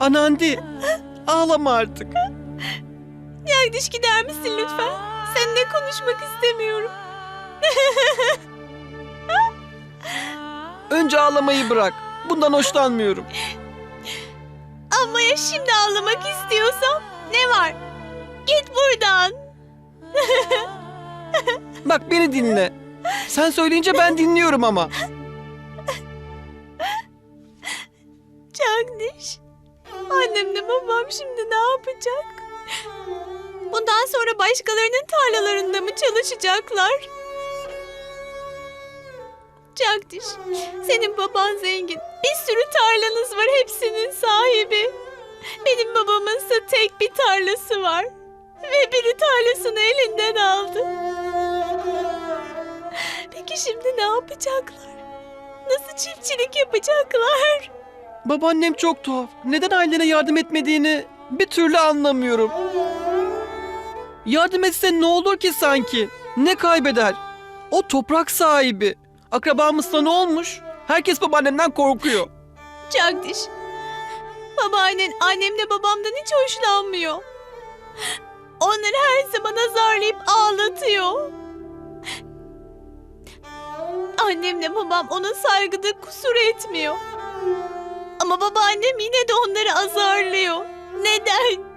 Anandi, ağlama artık. Yagdiş gider misin lütfen? Seninle konuşmak istemiyorum. Önce ağlamayı bırak. Bundan hoşlanmıyorum. Ama ya şimdi ağlamak istiyorsam? Ne var? Git buradan. Bak beni dinle. Sen söyleyince ben dinliyorum ama. Cagdiş. Annemle babam şimdi ne yapacak? Bundan sonra başkalarının tarlalarında mı çalışacaklar? Cagdiş, senin baban zengin. Bir sürü tarlanız var, hepsinin sahibi. Benim babamınsa tek bir tarlası var. Ve biri tarlasını elinden aldı. Peki şimdi ne yapacaklar? Nasıl çiftçilik yapacaklar? Babaannem çok tuhaf. Neden ailene yardım etmediğini bir türlü anlamıyorum. Yardım etse ne olur ki sanki? Ne kaybeder? O toprak sahibi. Akrabamızsa ne olmuş? Herkes babaannemden korkuyor. Cagdiş. Babaannen annemle babamdan hiç hoşlanmıyor. Onları her zaman azarlayıp ağlatıyor. Annemle babam ona saygıda kusur etmiyor. Ama babaannem yine de onları azarlıyor. Neden?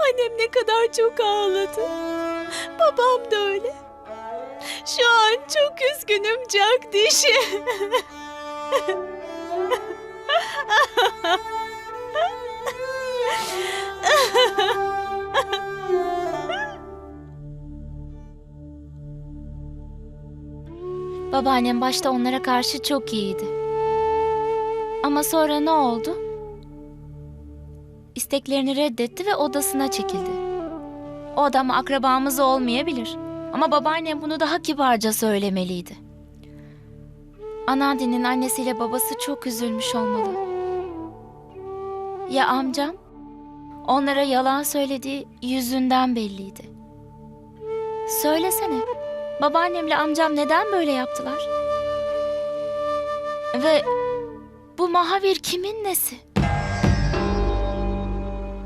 Annem ne kadar çok ağladı. Babam da öyle. Şu an çok üzgünüm Cagdiş. Babaannem başta onlara karşı çok iyiydi. Ama sonra ne oldu? İsteklerini reddetti ve odasına çekildi. O adam akrabamız olmayabilir. Ama babaannem bunu daha kibarca söylemeliydi. Anandi'nin annesiyle babası çok üzülmüş olmalı. Ya amcam? Onlara yalan söylediği yüzünden belliydi. Söylesene. Babaannemle amcam neden böyle yaptılar? Ve bu Mahavir kimin nesi?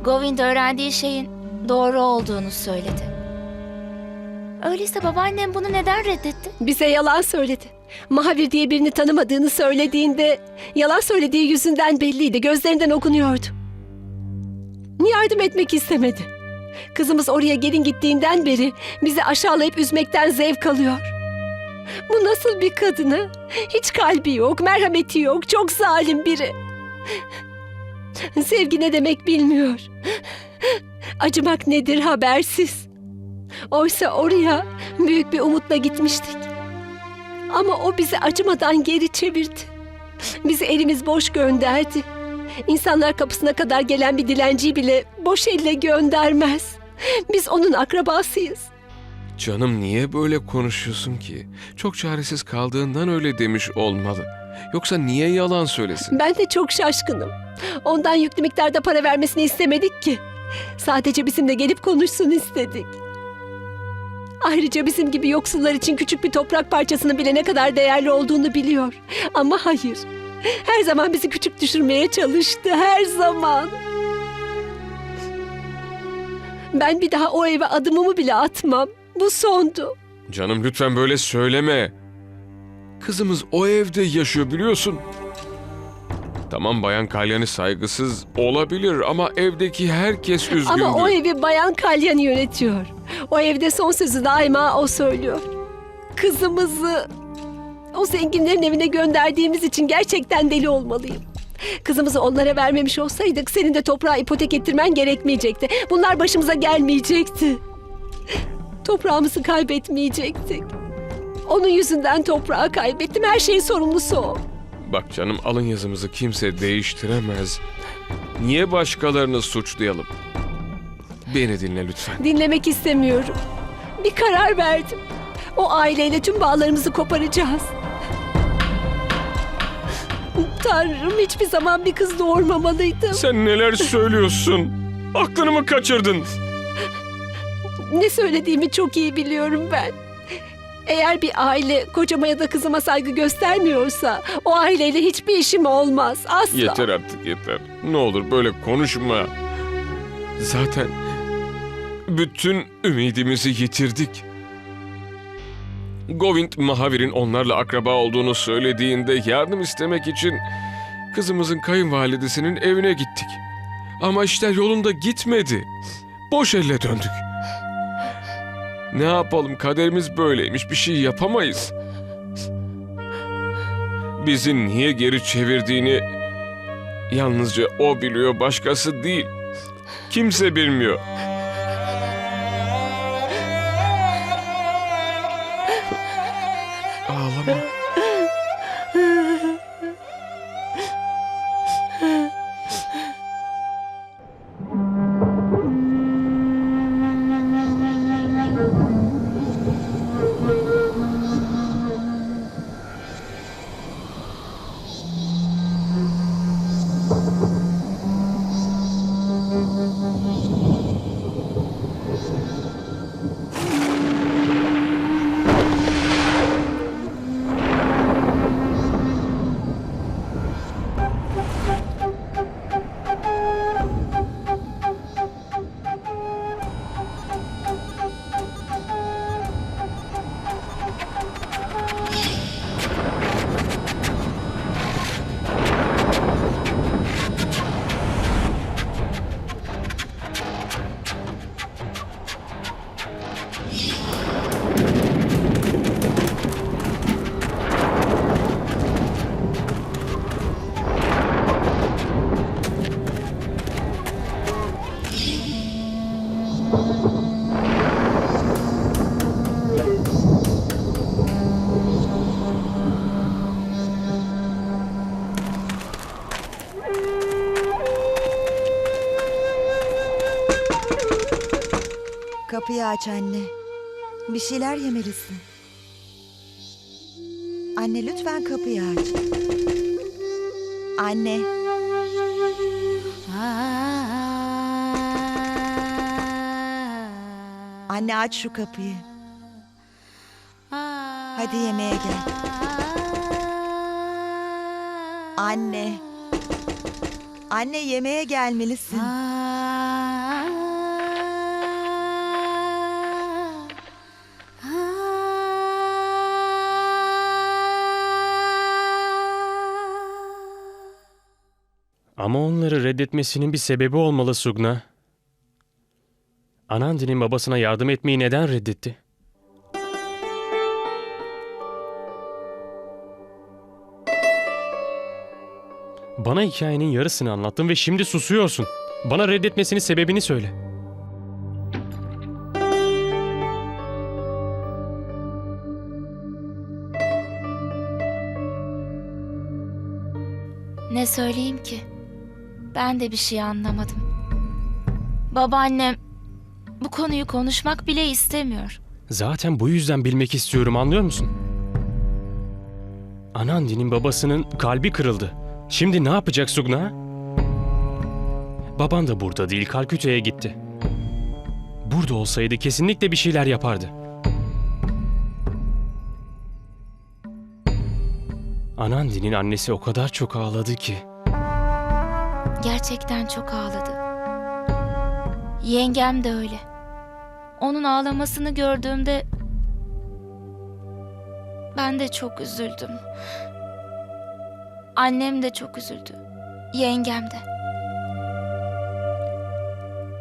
Govind öğrendiği şeyin doğru olduğunu söyledi. Öyleyse babaannem bunu neden reddetti? Bize yalan söyledi. Mahavir diye birini tanımadığını söylediğinde yalan söylediği yüzünden belliydi. Gözlerinden okunuyordu. Yardım etmek istemedi. Kızımız oraya gelin gittiğinden beri bizi aşağılayıp üzmekten zevk alıyor. Bu nasıl bir kadını? Hiç kalbi yok, merhameti yok, çok zalim biri. Sevgi ne demek bilmiyor. Acımak nedir habersiz. Oysa oraya büyük bir umutla gitmiştik. Ama o bizi acımadan geri çevirdi. Bizi elimiz boş gönderdi. İnsanlar kapısına kadar gelen bir dilenciyi bile boş elle göndermez. Biz onun akrabasıyız. Canım niye böyle konuşuyorsun ki? Çok çaresiz kaldığından öyle demiş olmalı. Yoksa niye yalan söylesin? Ben de çok şaşkınım. Ondan yüklü miktarda para vermesini istemedik ki. Sadece bizimle gelip konuşsun istedik. Ayrıca bizim gibi yoksullar için küçük bir toprak parçasının bile ne kadar değerli olduğunu biliyor. Ama hayır. Her zaman bizi küçük düşürmeye çalıştı. Her zaman. Ben bir daha o eve adımımı bile atmam. Bu sondu. Canım lütfen böyle söyleme. Kızımız o evde yaşıyor biliyorsun. Tamam Bayan Kalyani saygısız olabilir ama evdeki herkes üzgündü. Ama o evi Bayan Kalyan yönetiyor. O evde son sözü daima o söylüyor. Kızımızı o zenginlerin evine gönderdiğimiz için gerçekten deli olmalıyım. Kızımızı onlara vermemiş olsaydık senin de toprağa ipotek ettirmen gerekmeyecekti. Bunlar başımıza gelmeyecekti. Toprağımızı kaybetmeyecektik. Onun yüzünden toprağı kaybettim. Her şeyin sorumlusu o. Bak canım alın yazımızı kimse değiştiremez. Niye başkalarını suçlayalım? Beni dinle lütfen. Dinlemek istemiyorum. Bir karar verdim. O aileyle tüm bağlarımızı koparacağız. Tanrım hiçbir zaman bir kız doğurmamalıydım. Sen neler söylüyorsun? Aklını mı kaçırdın? Ne söylediğimi çok iyi biliyorum ben. Eğer bir aile kocama ya da kızıma saygı göstermiyorsa o aileyle hiçbir işim olmaz. Asla. Yeter artık yeter. Ne olur böyle konuşma. Zaten bütün ümidimizi yitirdik. Govind Mahavir'in onlarla akraba olduğunu söylediğinde yardım istemek için kızımızın kayınvalidesinin evine gittik. Ama işler yolunda gitmedi. Boş elle döndük. Ne yapalım kaderimiz böyleymiş bir şey yapamayız. Bizi niye geri çevirdiğini Yalnızca o biliyor, başkası değil. Kimse bilmiyor. Kapıyı aç anne. Bir şeyler yemelisin. Anne lütfen kapıyı aç. Anne. Anne aç şu kapıyı. Hadi yemeğe gel. Anne. Anne yemeğe gelmelisin. Ama onları reddetmesinin bir sebebi olmalı Sugna. Anandi'nin babasına yardım etmeyi neden reddetti? Bana hikayenin yarısını anlattın ve şimdi susuyorsun. Bana reddetmesinin sebebini söyle. Ne söyleyeyim ki? Ben de bir şey anlamadım. Babaannem bu konuyu konuşmak bile istemiyor. Zaten bu yüzden bilmek istiyorum anlıyor musun? Anandi'nin babasının kalbi kırıldı. Şimdi ne yapacak Sugna? Baban da burada değil, Kalküta'ya gitti. Burada olsaydı kesinlikle bir şeyler yapardı. Anandi'nin annesi o kadar çok ağladı ki. Gerçekten çok ağladı. Yengem de öyle. Onun ağlamasını gördüğümde ben de çok üzüldüm. Annem de çok üzüldü. Yengem de.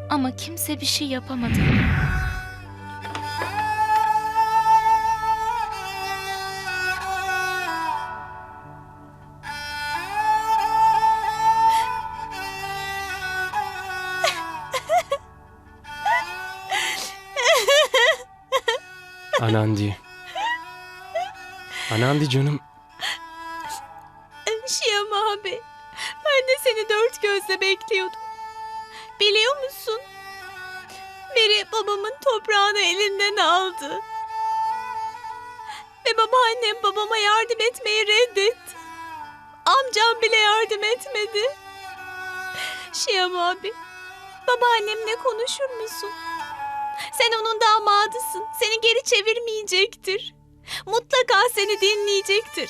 Ama kimse bir şey yapamadı. Anandi. Anandi canım. Şiyam abi. Ben de seni dört gözle bekliyordum. Biliyor musun? Biri babamın toprağını elinden aldı. Ve babaannem babama yardım etmeyi reddetti. Amcam bile yardım etmedi. Şiyam abi, babaannemle konuşur musun? Sen onun damadısın. Seni geri çevirmeyecektir. Mutlaka seni dinleyecektir.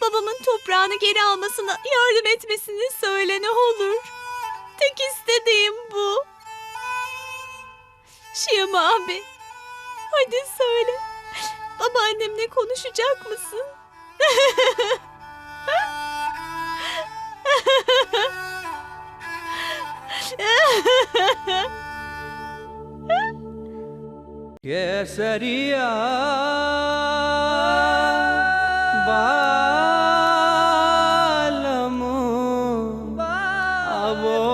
Babamın toprağını geri almasına yardım etmesini söyle ne olur. Tek istediğim bu. Şiyam abi, hadi söyle. Babaannemle konuşacak mısın? केसरिया बा